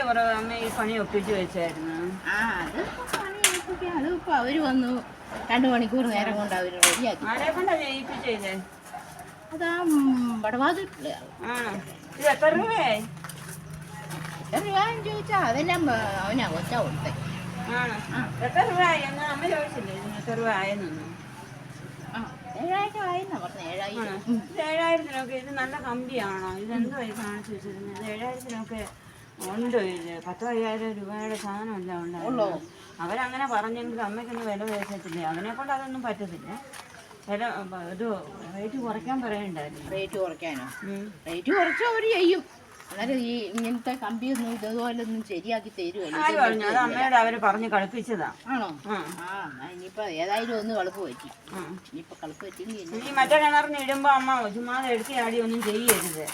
അമ്മ ഈ പണി ഒപ്പിച്ച് വെച്ചായിരുന്നു. ആ അത് പണി ഏൽപ്പിക്കാൻ അത് ഇപ്പൊ അവർ വന്നു. രണ്ടു മണിക്കൂർ നേരം കൊണ്ട് അവർ റെഡിയാക്കി. ആരെ കൊണ്ടാ ജയിപ്പിച്ചേ അതാ വടവാതിട്ടില്ല ആ ഇത് എത്ര രൂപയായി? എത്ര രൂപ ചോദിച്ചാ അതെല്ലാം അവനാ കൊച്ചാ കൊടുത്തേ. ആണോ. എത്ര രൂപയായി? എന്നാ അമ്മ ചോദിച്ചില്ലേ എത്ര രൂപ ആയെന്നൊന്നും ആ ഏഴായിരം ആയെന്നാ പറഞ്ഞ ഏഴായിരം. ആണോ? ഇത് ഏഴായിരത്തിനൊക്കെ ഇത് നല്ല കമ്പിയാണോ? ഇത് എന്തോ ഈ കാണിച്ചു വെച്ചിരുന്നത്? ഏഴായിരത്തിനൊക്കെ ഉണ്ടോ. പത്തോ അയ്യായിരം രൂപയുടെ സാധനമല്ല ഉണ്ടോ അവരങ്ങനെ പറഞ്ഞെങ്കിൽ അമ്മയ്ക്കൊന്നും വില പേശത്തില്ല അവനെ കൊണ്ട് അതൊന്നും പറ്റത്തില്ല. വില ഇത് റേറ്റ് കുറയ്ക്കാൻ പറയണ്ടായിരുന്നു റേറ്റ് കുറയ്ക്കാനോ. റേറ്റ് കുറച്ച് അവർ ചെയ്യും. അന്നേരം ഈ ഇങ്ങനത്തെ കമ്പിയൊന്നും ഇതുപോലെ ഒന്നും ശരിയാക്കി തരുമല്ലോ അമ്മയോട് അവർ പറഞ്ഞ് കളിപ്പിച്ചതാ. ആണോ? ആ. ഇനിയിപ്പോ ഏതായാലും ഒന്ന് കളുപ്പ് പറ്റി. ഇനിയിപ്പോ കളുപ്പ് പറ്റി ഈ മറ്റേ കിണറിന് ഇടുമ്പോ അമ്മ ചുമ്മാതെ എടുത്തി ആടി ഒന്നും ചെയ്യരുത്.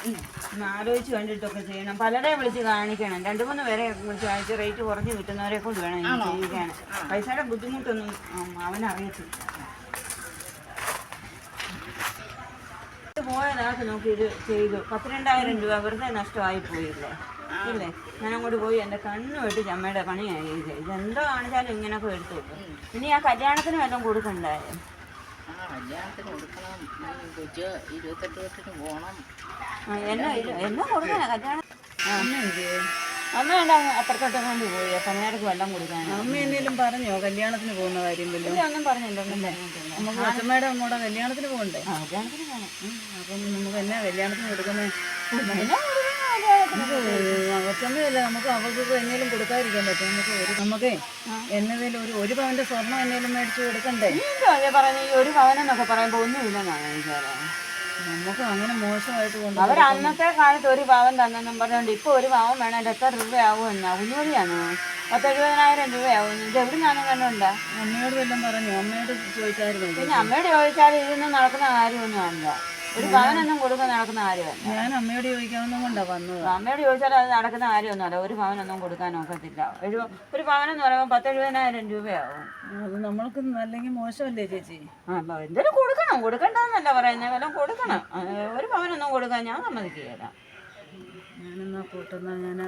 ആലോചിച്ച് കണ്ടിട്ടൊക്കെ ചെയ്യണം. പലരെ വിളിച്ച് കാണിക്കണം. രണ്ടു മൂന്ന് പേരെ വിളിച്ച് കാണിച്ച് റേറ്റ് കുറഞ്ഞ് കിട്ടുന്നവരെ കൊണ്ട് വേണം ചെയ്യിക്കാൻ പൈസയുടെ ബുദ്ധിമുട്ടൊന്നും അവനറിയത്തില്ല ഇത് പോയതാക്ക് നോക്കി ഇത് ചെയ്തു. പത്തിരണ്ടായിരം രൂപ വെറുതെ നഷ്ടമായി പോയില്ലേ? ഇല്ലേ? ഞാൻ അങ്ങോട്ട് പോയി എന്റെ കണ്ണു വെട്ടി ചമ്മയുടെ പണിയായി ഇത്. ഇതെന്തോ കാണിച്ചാലും ഇങ്ങനൊക്കെ എടുത്തു ഇനി ആ കല്യാണത്തിന് വല്ലതും കൊടുക്കണ്ടായോ? കല്യാണത്തിന് കൊടുക്കണം. കൊച്ച് ഇരുപത്തെട്ട് തൊട്ടിന് പോകണം എന്നാ എന്നെ ഇത്? എന്നെ കല്യാണം അമ്മ എന്താ അത്രക്കൊട്ടം കൊണ്ട് പോയി. പതിനായിരക്ക് വെള്ളം കൊടുക്കാൻ അമ്മ എന്നേലും പറഞ്ഞോ? കല്യാണത്തിന് പോകുന്ന കാര്യം വല്ലതും? ഒന്നും പറഞ്ഞില്ല. ഒന്നും പറഞ്ഞിട്ടില്ല നമുക്ക് അച്ഛമ്മയുടെ അമ്മയുടെ കല്യാണത്തിന് പോകണ്ടേ? കല്യാണത്തിന് പോകണം അപ്പം നമുക്ക് എന്നാ കല്യാണത്തിന് കൊടുക്കുന്നേ? കൊച്ചമ്മയല്ല നമുക്ക് അവർക്ക് എന്നേലും കൊടുക്കാതിരിക്കാൻ പറ്റും. നമുക്ക് ഒരു നമുക്കേ എന്നതേലും ഒരു ഒരു പവന്റെ സ്വർണം എന്നേലും മേടിച്ച് കൊടുക്കണ്ടേ? പറഞ്ഞ ഈ ഒരു പവനെന്നൊക്കെ പറയുമ്പോൾ ഒന്നുമില്ലെന്നാണ് വിചാരം. നമുക്ക് അങ്ങനെ മോശമായിട്ട് കൊണ്ട് അവർ അന്നത്തെ കാലത്ത് ഒരു പാവം തന്നെന്നും പറഞ്ഞുകൊണ്ട് ഇപ്പൊ ഒരു പാവം വേണം. എത്ര രൂപയാവും എന്നാ. ഉന്നൂറിയാണോ പത്തെഴുപതിനായിരം രൂപയാവും ഇത് എവിടെ നിന്നാണ് കണ്ടുണ്ടാ അമ്മയോട് വല്ലതും പറഞ്ഞു? അമ്മയോട് ചോദിച്ചായിരുന്നു. പിന്നെ അമ്മയോട് ചോദിച്ചാൽ ഇതൊന്നും നടക്കുന്ന കാര്യമൊന്നും അല്ല ഒരു പവനൊന്നും കൊടുക്കാൻ നടക്കുന്ന കാര്യമല്ല. ഞാൻ അമ്മയോട് ചോദിക്കാവുന്ന കൊണ്ടാ വന്നത്. അമ്മയോട് ചോദിച്ചാൽ അത് നടക്കുന്ന കാര്യമൊന്നുമല്ല ഒരു പവനൊന്നും കൊടുക്കാൻ ഒക്കത്തില്ല ഒരു ഒരു പവനെന്ന് പറയുമ്പോൾ പത്തെഴുപതിനായിരം രൂപയാവും. അത് നമ്മൾക്ക് അല്ലെങ്കിൽ മോശമല്ലേ ചേച്ചി? ആ എന്തെങ്കിലും കൊടുക്കണം. കൊടുക്കണ്ടെന്നല്ല പറയുന്നത് വല്ലതും കൊടുക്കണം. ഒരു പവനൊന്നും കൊടുക്കാൻ ഞാൻ സമ്മതിക്കുകയില്ല. ഞാനെന്നാ കൂട്ടുന്ന? ഞാൻ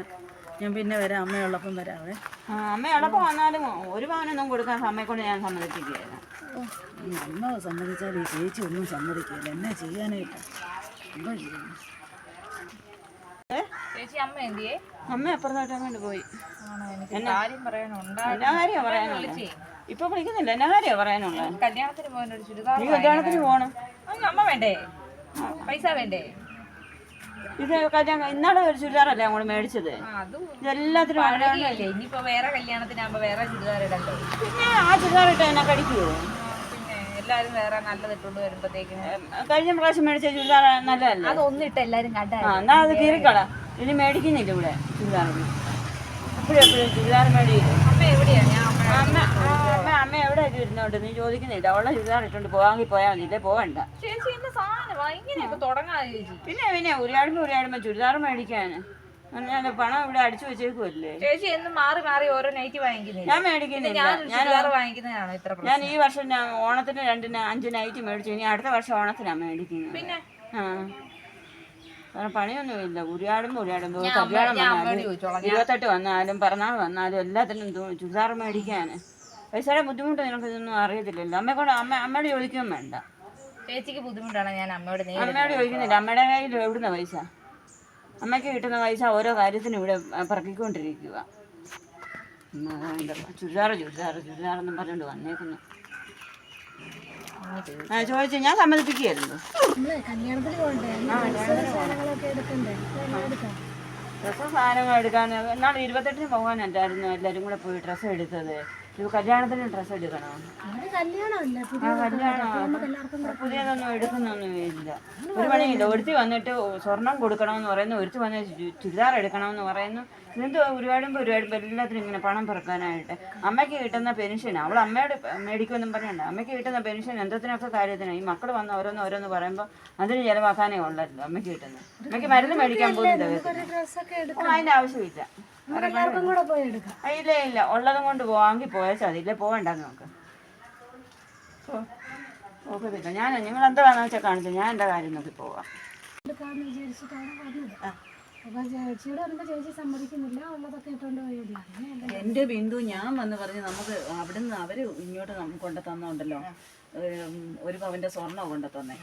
ഞാൻ പിന്നെ വരാം. അമ്മയുള്ളപ്പം വരാവേ. ആ, അമ്മയോടൊപ്പം വന്നാലും ഒരു പവനൊന്നും കൊടുക്കാൻ അമ്മയെ കൊണ്ട് ഞാൻ സമ്മതിക്കുകയില്ല. അമ്മ സമ്മതിച്ചാൽ ഈ ചേച്ചി ഒന്നും സമ്മതിക്കില്ല എന്നെ ചെയ്യാനായിട്ട്? എന്തോ ചെയ്യുന്നു? ചേച്ചി അമ്മ എന്തിയേ? അമ്മ അപ്പുറത്തോട്ട് അങ്ങോട്ട് പോയി. കാര്യം ഇപ്പൊ വിളിക്കുന്നില്ല. എന്നാ കാര്യം പറയാനുള്ളത് കല്യാണത്തിന് ചുരിദാർ നീ കല്യാണത്തിന് പോകണം. അമ്മ വേണ്ടേ? പൈസ വേണ്ടേ? ഇത് കല്യാണം ഇന്നാളെ ഒരു ചുരിദാറല്ലേ അങ്ങോട്ട് മേടിച്ചത്? ഇതെല്ലാത്തിനും ഇനിയിപ്പോ വേറെ കല്യാണത്തിനാകുമ്പോ വേറെ ചുരിദാർ ഇടണ്ടോ? പിന്നെ ആ ചുരിദാർ ഇട്ടാ എന്നാ കടിക്കുവോ എല്ലാരും വേറെ നല്ലത് ഇട്ടുകൊണ്ട് വരുമ്പോഴത്തേക്കും കഴിഞ്ഞ പ്രാവശ്യം മേടിച്ച ചുരിദാർ നല്ലതല്ലേ? ഇട്ട് എല്ലാരും കണ്ട എന്നാ അത് കീറിക്കള. ഇനി മേടിക്കുന്നില്ല ഇവിടെ ചുരിദാറിന്. എപ്പോഴും എപ്പോഴും ചുരിദാർ മേടിയില്ല അമ്മ എവിടെയാ? ഞാൻ അമ്മ അമ്മ ആ, അമ്മ അമ്മ എവിടെ ഇരുന്നോട്ട് നീ ചോദിക്കുന്നില്ല. അവളെ ചുരിദാർ ഇട്ടുണ്ട് പോവാങ്കിൽ പോയാൽ മതി ഇല്ലേ പോവണ്ട. ചേച്ചി എന്റെ സാധനമാ ഇങ്ങനെയൊക്കെ തുടങ്ങാതെ ചേച്ചി. പിന്നെ പിന്നെ ഉരുളാടുമ്പോ ഉരുളാടുമ്പോ ചുരിദാർ മേടിക്കാൻ. ഞാൻ പണം ഇവിടെ അടിച്ചു വെച്ചേക്കുമല്ലേ ചേച്ചി എന്നും മാറി മാറി ഓരോ നൈറ്റ് വാങ്ങിക്കുന്നില്ല ഞാൻ മേടിക്കുന്നില്ല. ഞാൻ ഇത്ര ഞാൻ ഈ വർഷം ഞാൻ ഓണത്തിന് രണ്ടിന് അഞ്ച് നൈറ്റ് മേടിച്ചു. ഇനി അടുത്ത വർഷം ഓണത്തിനാണ് മേടിക്കുന്നത്. പിന്നെ? ആ. കാരണം പണിയൊന്നുമില്ല. ഉരിയാടുമ്പോ ഉരിയാടുമ്പോ. കല്യാണം വന്നാലും. ഇരുപത്തെട്ട് വന്നാലും പിറന്നാൾ വന്നാലും എല്ലാത്തിനും ചുരിദാർ മേടിക്കാൻ. പൈസയുടെ ബുദ്ധിമുട്ട് നിനക്ക് ഇതൊന്നും അറിയത്തില്ലല്ലോ. അമ്മയെ കൊണ്ട് അമ്മ അമ്മയോട് ചോദിക്കുകയും വേണ്ട. ചേച്ചിക്ക് ബുദ്ധിമുട്ടാണ് ഞാൻ അമ്മയോട് അമ്മയോട് ചോദിക്കുന്നില്ല. അമ്മയുടെ കയ്യിൽ എവിടുന്ന പൈസ? അമ്മയ്ക്ക് കിട്ടുന്ന പൈസ ഓരോ കാര്യത്തിനും ഇവിടെ പറക്കിക്കൊണ്ടിരിക്കുക ചുരിദാറ് ചുരിദാറ് ചുരിദാറെന്നും പറഞ്ഞുകൊണ്ട് വന്നേക്കുന്നു. ആ ചോദിച്ചു ഞാൻ സമ്മതിപ്പിക്കുകയായിരുന്നു. ഡ്രസ്സ് സാധനങ്ങൾ എടുക്കാൻ നാളെ ഇരുപത്തെട്ടിന് പോകാനല്ലായിരുന്നു എല്ലാവരും കൂടെ പോയി ഡ്രസ്സ് എടുത്തത്. ഇത് കല്യാണത്തിന് ഡ്രസ്സ് എടുക്കണോ? പുതിയതൊന്നും എടുക്കുന്നൊന്നും ഇല്ല. ഒരു പണിയില്ല ഒരുത്തി വന്നിട്ട് സ്വർണം കൊടുക്കണമെന്ന് പറയുന്നു ഒരുത്തി വന്ന് ചുരിദാർ എടുക്കണമെന്ന് പറയുന്നു. ഇതെന്തോ ഒരുപാടും ഒരുപാടും എല്ലാത്തിനും ഇങ്ങനെ പണം പിറക്കാനായിട്ട്. അമ്മയ്ക്ക് കിട്ടുന്ന പെൻഷൻ അവൾ അമ്മയോട് മേടിക്കുമെന്നും പറയണ്ട അമ്മയ്ക്ക് കിട്ടുന്ന പെൻഷൻ എന്തൊക്കെ കാര്യത്തിന്? ഈ മക്കൾ വന്ന് ഓരോന്ന് ഓരോന്ന് പറയുമ്പോൾ അതിന് ചിലവാക്കാനേ ഉള്ളല്ലോ അമ്മയ്ക്ക് കിട്ടുന്നത്. അമ്മയ്ക്ക് മരുന്ന് മേടിക്കാൻ പോകുന്നുണ്ട് അതിന്റെ ആവശ്യമില്ല. ഇല്ല ഇല്ല. ഉള്ളതും കൊണ്ട് പോവാമെങ്കിൽ പോയാൽ മതി പോവണ്ട നമുക്ക് നോക്ക്. ഓ നോക്കത്തില്ല ഞാൻ നിങ്ങൾ എന്താണെന്ന് വെച്ചാൽ കാണിച്ചു. ഞാൻ എന്റെ കാര്യം നോക്കി പോവാം. എന്റെ അപ്പൊ ചേച്ചിയോട് പറയുമ്പോ ചേച്ചി സമ്മതിക്കുന്നില്ല. ഉള്ളതൊക്കെ ഇട്ടോണ്ട് എന്റെ ബിന്ദു ഞാൻ വന്ന് പറഞ്ഞ് നമുക്ക് അവിടുന്ന് അവർ ഇങ്ങോട്ട് കൊണ്ടു തന്നോണ്ടല്ലോ ഒരു പവന്റെ സ്വർണം കൊണ്ടു തന്നെ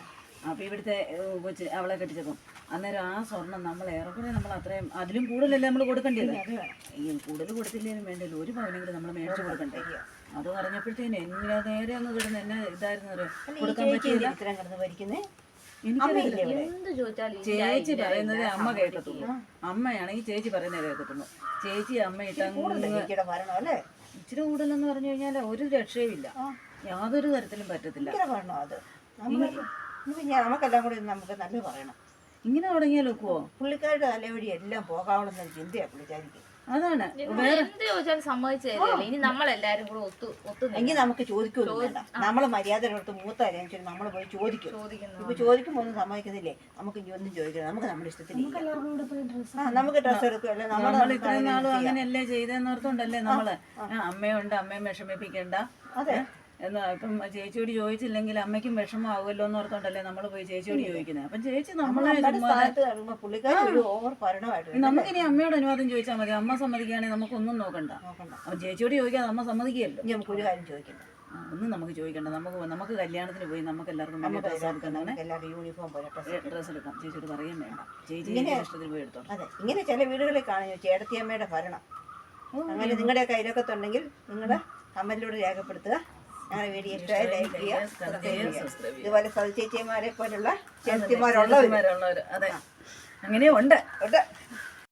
അപ്പൊ ഇവിടുത്തെ കൊച്ച് അവളെ കെട്ടിച്ചപ്പം. അന്നേരം ആ സ്വർണം നമ്മൾ ഏറെക്കുറെ നമ്മൾ അത്രയും അതിലും കൂടുതലല്ലേ നമ്മൾ കൊടുക്കേണ്ടത് ഈ കൂടുതൽ കൊടുത്തില്ലേലും വേണ്ടല്ലോ. ഒരു പവനെങ്കിലും നമ്മൾ മേടിച്ചു കൊടുക്കണ്ടേ? അത് പറഞ്ഞപ്പോഴത്തേന് എന്നെ നേരെ അങ്ങ് കിടന്ന് എന്നെ ഇതായിരുന്നു കൊടുക്കാൻ പറ്റിയില്ല. ഇത്രയും കിടന്ന് ഭരിക്കുന്നേ? എന്ത് ചോദിച്ചാലും ചേച്ചി പറയുന്നത് അമ്മ കേൾക്കത്തുള്ളൂ. അമ്മയാണെങ്കിൽ ചേച്ചി പറയുന്നത് കേൾക്കത്തുള്ളൂ. ചേച്ചി അമ്മ ഇട്ടങ്ങ് ഇച്ചിരി കൂടുതലെന്ന് പറഞ്ഞു കഴിഞ്ഞാൽ ഒരു രക്ഷയുമില്ല. യാതൊരു തരത്തിലും പറ്റത്തില്ല. ഞാൻ നമുക്കെല്ലാം കൂടി നമുക്ക് നല്ലത് പറയണം. ഇങ്ങനെ തുടങ്ങിയാൽ ഒക്കുവോ പുള്ളിക്കാരുടെ തലവഴി എല്ലാം പോകാവുന്ന ചിന്തയാണ് പുള്ളിക്കാരിക്ക്. അതാണ്. നിങ്ങൾ എന്ത് ചോദിച്ചാലും സമ്മതിച്ചു തരികയല്ലേ ഇനി നമ്മളെല്ലാരും കൂടെ ഒത്തു ഒത്തു എങ്കിൽ നമുക്ക് ചോദിക്കൊന്നും വേണ്ട. നമ്മൾ മര്യാദയോടത്ത് മൂത്ത അനുസരിച്ച് നമ്മൾ പോയി ചോദിക്കും. ഇപ്പൊ ചോദിക്കുമ്പോൾ ഒന്നും സമ്മതിക്കുന്നില്ലേ? നമുക്ക് ഇനി ഒന്നും ചോദിക്കണം നമുക്ക് നമ്മുടെ ഇഷ്ടത്തിന് ആ നമുക്ക് ഡ്രസ്സ് എടുക്കുമല്ലേ നമ്മൾ നമ്മൾ ഇത്രയും നാളും അങ്ങനെയല്ലേ ചെയ്തെന്നോർത്തോണ്ടല്ലേ നമ്മൾ? അമ്മയുണ്ട്. അമ്മയെ വിഷമിപ്പിക്കണ്ട. അതെ. എന്നാ ഇപ്പം ചേച്ചിയോട് ചോദിച്ചില്ലെങ്കിൽ അമ്മയ്ക്കും വിഷമമാവുമല്ലോ എന്ന് ഓർത്തോണ്ടല്ലേ നമ്മൾ പോയി ചേച്ചിയോട് ചോദിക്കുന്നത് അപ്പം ചേച്ചി നമ്മളെ നമുക്കിനി അമ്മയോട് അനുവാദം ചോദിച്ചാൽ മതി. അമ്മ സമ്മതിക്കുകയാണെങ്കിൽ നമുക്കൊന്നും നോക്കണ്ട. അപ്പം ചേച്ചിയോട് ചോദിക്കാതെ അമ്മ സമ്മതിക്കുകയല്ലോ. ഇനി നമുക്ക് ഒരു കാര്യം ചോദിക്കണ്ട. ഒന്നും നമുക്ക് ചോദിക്കണ്ട. നമുക്ക് നമുക്ക് കല്യാണത്തിന് പോയി നമുക്ക് എല്ലാവർക്കും ഡ്രസ്സ് എടുക്കുന്നതാണ് യൂണിഫോം പോലെ ഡ്രസ്സ് എടുക്കാം. ചേച്ചിയോട് പറയാൻ വേണ്ട. ചേച്ചി ചേച്ചിയുടെ പോയി എടുത്തോളാം. അതെ ഇങ്ങനെ ചില വീടുകളിൽ കാണും ചേട്ടത്തിയമ്മയുടെ ഭരണം. അങ്ങനെ നിങ്ങളുടെ കയ്യിലൊക്കെ ഉണ്ടെങ്കിൽ നിങ്ങളുടെ കമ്മലിലൂടെ രേഖപ്പെടുത്തുക. ഞങ്ങളുടെ വീഡിയോ ഇഷ്ടമായി ലൈക്ക് ചെയ്യുക ഇതുപോലെ സതിച്ചേച്ചിമാരെ പോലുള്ള ചേച്ചിമാരുള്ളവർ അങ്ങനെ ഉണ്ട് ഉണ്ട്.